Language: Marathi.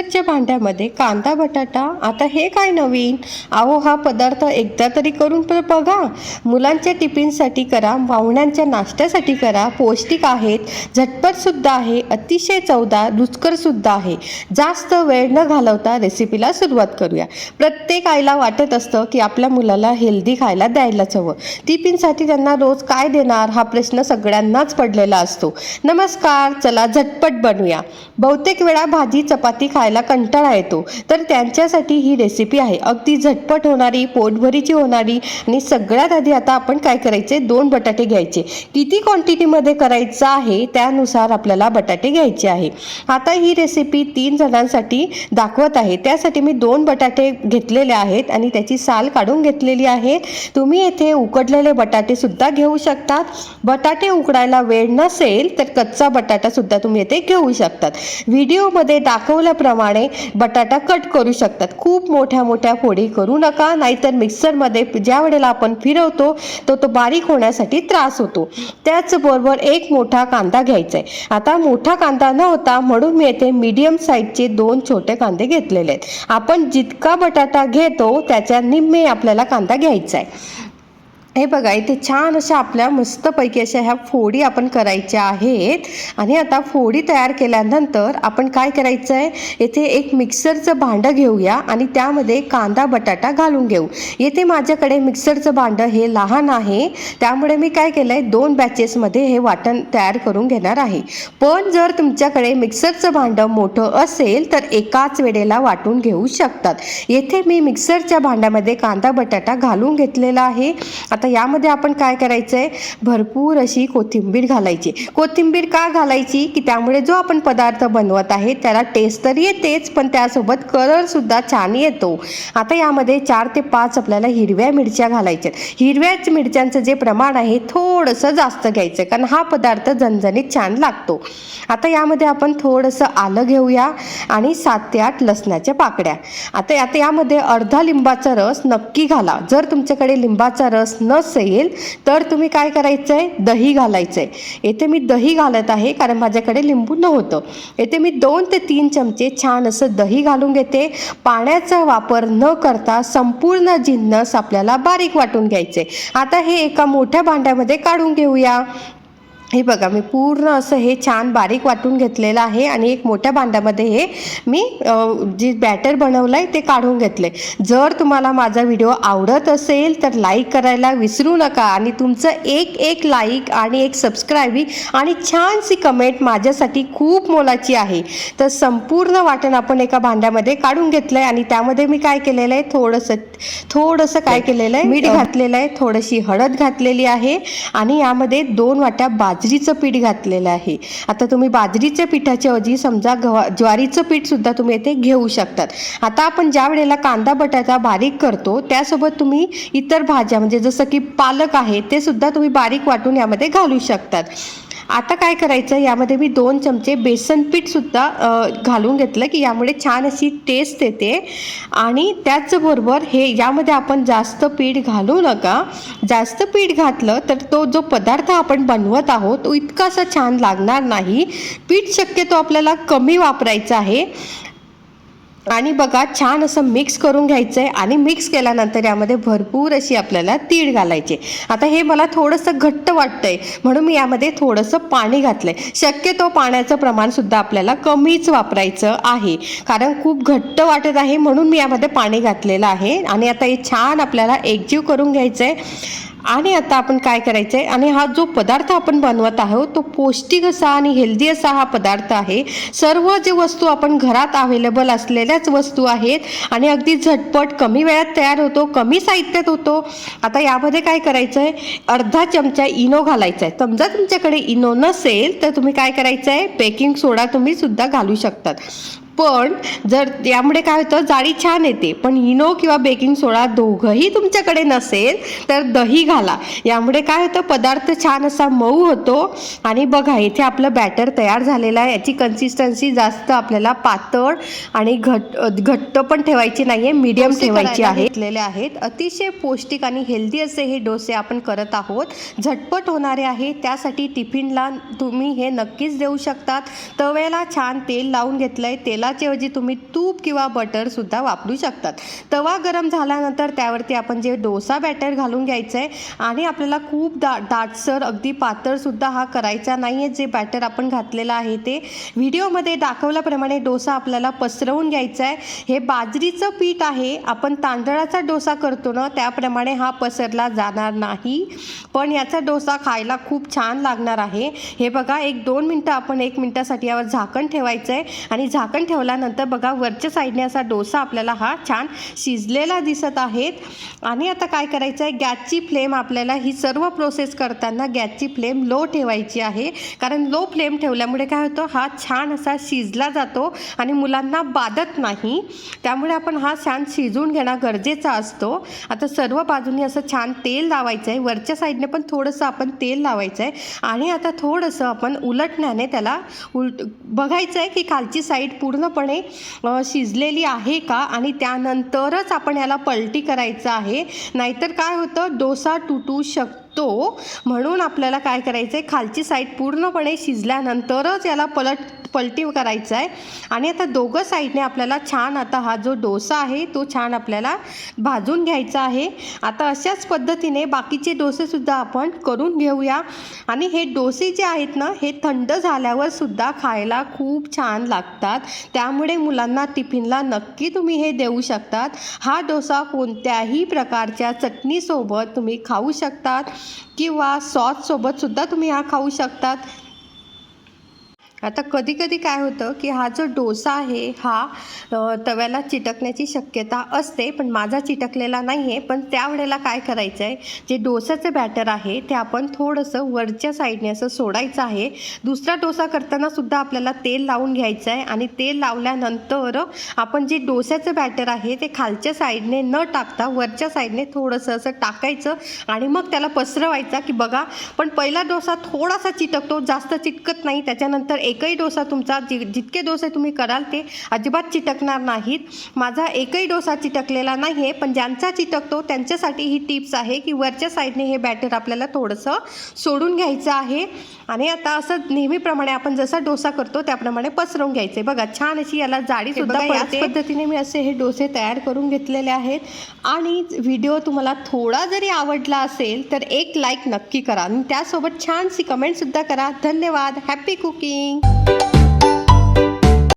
मिक्सरच्या भांड्यामध्ये कांदा बटाटा. आता हे काय नवीन? अहो हा पदार्थ एकदा तरी करून तर बघा. मुलांच्या टिफिनसाठी करा पाहुण्यांच्या नाश्त्यासाठी करा. पौष्टिक आहेत झटपटसुद्धा आहे अतिशय चवदार रुचकरसुद्धा आहे. जास्त वेळ न घालवता रेसिपीला सुरुवात करूया. प्रत्येक आईला वाटत असतं की आपल्या मुलाला हेल्दी खायला द्यायलाच हवं. टिफिनसाठी त्यांना रोज काय देणार? हा प्रश्न सगळ्यांनाच पडलेला असतो. नमस्कार चला झटपट बनवूया. बहुतेक वेळा भाजी चपाती खायला कंटाळा येतो. तर त्यांच्यासाठी ही रेसिपी आहे. अगदी झटपट होणारी पोटभरीची होणारी आणि सगळ्यात आधी आता आपण काय करायचे? दोन बटाटे घ्यायचे. किती क्वांटिटीमध्ये करायचं आहे? त्यानुसार आपल्याला बटाटे घ्यायचे आहे. आता ही रेसिपी तीन जणांसाठी दाखवत आहे. त्यासाठी मी दोन बटाटे घेतलेले आहेत आणि त्याची साल काढून घेतलेली आहे. तुम्ही येथे उकडलेले बटाटे सुद्धा घेऊ शकतात. बटाटे उकडायला वेळ नसेल तर कच्चा बटाटा सुद्धा तुम्ही येथे घेऊ शकतात. व्हिडिओमध्ये दाखवल्याप्रमाणे बटाटा कट करू शकतात. खूप मोठ्या मोठ्या फोडी करू नका नाहीतर मिक्सरमध्ये ज्या वेळेला आपण फिरवतो तो तो बारीक होण्यासाठी त्रास होतो. त्याचबरोबर एक मोठा कांदा घ्यायचा आहे आता मोठा कांदा न होता म्हणून मी येथे मीडियम साईजचे दोन छोटे कांदे घेतलेले आहेत. आपण जितका बटाटा घेतो त्याच्या निम्मे आपल्याला कांदा घ्यायचा आहे हे बघा इथे छान अशा आपल्या मस्तपैकी अशा ह्या फोडी आपण करायच्या आहेत. आणि आता फोडी तयार केल्यानंतर आपण काय करायचं आहे येथे एक मिक्सरचं भांडं घेऊया आणि त्यामध्ये कांदा बटाटा घालून घेऊ. येथे माझ्याकडे मिक्सरचं भांडं हे लहान आहे. त्यामुळे मी काय केलं आहे दोन बॅचेसमध्ये हे वाटण तयार करून घेणार आहे. पण जर तुमच्याकडे मिक्सरचं भांडं मोठं असेल तर एकाच वेळेला वाटून घेऊ शकतात. येथे मी मिक्सरच्या भांड्यामध्ये कांदा बटाटा घालून घेतलेला आहे. आता यामध्ये आपण काय करायचं आहे भरपूर अशी कोथिंबीर घालायची. कोथिंबीर का घालायची? की त्यामुळे जो आपण पदार्थ बनवत आहे त्याला टेस्ट तर येतेच पण त्यासोबत कलरसुद्धा छान येतो. आता यामध्ये चार ते पाच आपल्याला हिरव्या मिरच्या घालायच्या हिरव्याच मिरच्यांचं जे प्रमाण आहे थोडंसं जास्त घ्यायचं कारण हा पदार्थ झणझणीत छान लागतो. आता यामध्ये आपण थोडंसं आलं घेऊया आणि सात ते आठ लसणाच्या पाकड्या आता आता यामध्ये अर्धा लिंबाचा रस नक्की घाला. जर तुमच्याकडे लिंबाचा रस नसेल तर तुम्ही काय करायचं आहे दही घालायचं आहे येथे मी दही घालत आहे कारण माझ्याकडे लिंबू नव्हतं. येथे मी दोन ते तीन चमचे छान असं दही घालून घेते. पाण्याचा वापर न करता संपूर्ण जिन्नस आपल्याला बारीक वाटून घ्यायचे. आता हे एका मोठ्या भांड्यामध्ये काढून घेऊया. हे बघा मी पूर्ण असं हे छान बारीक वाटून घेतलेलं आहे आणि एक मोठ्या भांड्यामध्ये हे मी जे बॅटर बनवलं आहे ते काढून घेतले जर तुम्हाला माझा व्हिडिओ आवडत असेल तर लाईक करायला विसरू नका आणि तुमचं एक एक लाईक आणि एक सबस्क्राईबिंग आणि छानशी कमेंट माझ्यासाठी खूप मोलाची आहे. तर संपूर्ण वाटण आपण एका भांड्यामध्ये काढून घेतलं आहे आणि त्यामध्ये मी काय केलेलं आहे थोडंसं थोडंसं काय केलेलं आहे मीठ घातलेलं आहे थोडीशी हळद घातलेली आहे आणि यामध्ये दोन वाट्या बाजरीचं पीठ घातलेलं आहे. आता तुम्ही बाजरीच्या पिठाच्या ऐवजी समजा गव्हा ज्वारीचं पीठ सुद्धा तुम्ही येथे घेऊ शकतात. आता आपण ज्या वेळेला कांदा बटाटा बारीक करतो त्यासोबत तुम्ही इतर भाज्या म्हणजे जसं की पालक आहे ते सुद्धा तुम्ही बारीक वाटून यामध्ये घालू शकतात. आता काय करायचं यामध्ये मी दोन चमचे बेसन पीठसुद्धा घालून घेतलं की यामुळे छान अशी टेस्ट येते. आणि त्याचबरोबर हे यामध्ये आपण जास्त पीठ घालू नका. जास्त पीठ घातलं तर तो जो पदार्थ आपण बनवत आहोत तो इतकासा छान लागणार नाही. पीठ शक्यतो आपल्याला कमी वापरायचं आहे. आणि बघा छान असं मिक्स करून घ्यायचं आहे आणि मिक्स केल्यानंतर यामध्ये भरपूर अशी आपल्याला तीळ घालायचे. आता हे मला थोडंसं घट्ट वाटतंय. म्हणून मी यामध्ये थोडंसं पाणी घातलं आहे शक्यतो पाण्याचं प्रमाणसुद्धा आपल्याला कमीच वापरायचं आहे. कारण खूप घट्ट वाटत आहे म्हणून मी यामध्ये पाणी घातलेलं आहे. आणि आता हे छान आपल्याला एकजीव करून घ्यायचं आहे आणि आता आपण काय करायचं आहे आणि हा जो पदार्थ आपण बनवत आहोत तो पौष्टिक असा आणि हेल्दी असा हा पदार्थ आहे. सर्व जे वस्तू आपण घरात अवेलेबल असलेल्याच वस्तू आहेत आणि अगदी झटपट कमी वेळात तयार होतो कमी साहित्यात होतो. आता यामध्ये काय करायचं आहे अर्धा चमचा इनो घालायचा आहे समजा तुमच्याकडे इनो नसेल तर तुम्ही काय करायचं आहे बेकिंग सोडा तुम्ही सुद्धा घालू शकतात. पण जर यामुळे काय होतं जाळी छान येते. पण इनो किंवा बेकिंग सोडा दोघंही तुमच्याकडे नसेल तर दही घाला. यामुळे काय होतं पदार्थ छान असा मऊ होतो. आणि बघा इथे आपलं बॅटर तयार झालेलं आहे. याची कन्सिस्टन्सी जास्त आपल्याला पातळ आणि घट घट्ट पण ठेवायची नाही आहे मीडियम ठेवायची आहे. घेतलेले आहेत. अतिशय पौष्टिक आणि हेल्दी असे हे डोसे आपण करत आहोत. झटपट होणारे आहे. त्यासाठी टिफिनला तुम्ही हे नक्कीच देऊ शकतात. तव्याला छान तेल लावून घेतलंय. तेलात तेलाच्या ऐवजी तुम्ही तूप किंवा बटरसुद्धा वापरू शकतात. तवा गरम झाल्यानंतर त्यावरती आपण जे डोसा बॅटर घालून घ्यायचं आहे आणि आपल्याला खूप दा दाटसर अगदी पातळसुद्धा हा करायचा नाही आहे जे बॅटर आपण घातलेलं आहे ते व्हिडिओमध्ये दाखवल्याप्रमाणे डोसा आपल्याला पसरवून घ्यायचा आहे हे बाजरीचं पीठ आहे. आपण तांदळाचा डोसा करतो ना त्याप्रमाणे हा पसरला जाणार नाही. पण याचा डोसा खायला खूप छान लागणार आहे. हे बघा एक दोन मिनटं आपण एक मिनटासाठी यावर झाकण ठेवायचं आहे आणि झाकण ठेवल्यानंतर बघा वरच्या साईडने असा डोसा आपल्याला हा छान शिजलेला दिसत आहेत. आणि आता काय करायचं आहे गॅसची फ्लेम आपल्याला ही सर्व प्रोसेस करताना गॅसची फ्लेम लो ठेवायची आहे. कारण लो फ्लेम ठेवल्यामुळे काय होतं हा छान असा शिजला जातो आणि मुलांना बाधत नाही. त्यामुळे आपण हा छान शिजून घेणं गरजेचा असतो. आता सर्व बाजूनी असं छान तेल लावायचं आहे वरच्या साईडने पण थोडंसं आपण तेल लावायचं आहे आणि आता थोडंसं आपण उलटण्याने त्याला उलट बघायचं आहे की खालची साईड पूर्ण पूर्णपणे शिजलेली आहे का? आणि त्यानंतरच आपण याला पलटी करायचं आहे. नाहीतर काय होतं? डोसा तुटू शकतो. म्हणून आपल्याला काय करायचं आहे खालची साईड पूर्णपणे शिजल्यानंतरच याला पलट पलटी करायचं आहे. आणि आता दोघं साईडने आपल्याला छान आता हा जो डोसा आहे तो छान आपल्याला भाजून घ्यायचा आहे. आता अशाच पद्धतीने बाकीचे डोसेसुद्धा आपण करून घेऊया. आणि हे डोसे जे आहेत ना हे थंड झाल्यावर सुद्धा खायला खूप छान लागतात. त्यामुळे मुलांना टिफिनला नक्की तुम्ही हे देऊ शकतात. हा डोसा कोणत्याही प्रकारच्या चटणीसोबत तुम्ही खाऊ शकतात किंवा सॉससोबतसुद्धा तुम्ही हा खाऊ शकतात. आता कधी कधी काय होतं की हा जो डोसा आहे हा तव्याला चिटकण्याची शक्यता असते पण माझा चिटकलेला नाही आहे पण त्यावेळेला काय करायचं आहे जे डोसाचं बॅटर आहे ते आपण थोडंसं वरच्या साईडने असं सोडायचं आहे. दुसरा डोसा करताना सुद्धा आपल्याला तेल लावून घ्यायचं आहे आणि तेल लावल्यानंतर आपण जे डोस्याचं बॅटर आहे ते खालच्या साईडने न टाकता वरच्या साईडने थोडंसं असं टाकायचं आणि मग त्याला पसरवायचा की बघा पण पहिला डोसा थोडासा चिटकतो जास्त चिटकत नाही. त्याच्यानंतर एकही डोसा तुमचा जि जितके डोसे तुम्ही कराल ते अजिबात चिटकणार नाहीत. माझा एकही डोसा चिटकलेला नाही आहे पण ज्यांचा चिटकतो त्यांच्यासाठी ही टिप्स आहे की वरच्या साईडने हे बॅटर आपल्याला थोडंसं सोडून घ्यायचं आहे. आणि आता असं नेहमीप्रमाणे आपण जसा डोसा करतो त्याप्रमाणे पसरवून घ्यायचे बघा छान अशी याला जाडी सुद्धा याच पद्धतीने मी असे हे डोसे तयार करून घेतलेले आहेत. आणि व्हिडिओ तुम्हाला थोडा जरी आवडला असेल तर एक लाईक नक्की करा. आणि त्यासोबत छानशी कमेंटसुद्धा करा. धन्यवाद. Happy cooking! Bye.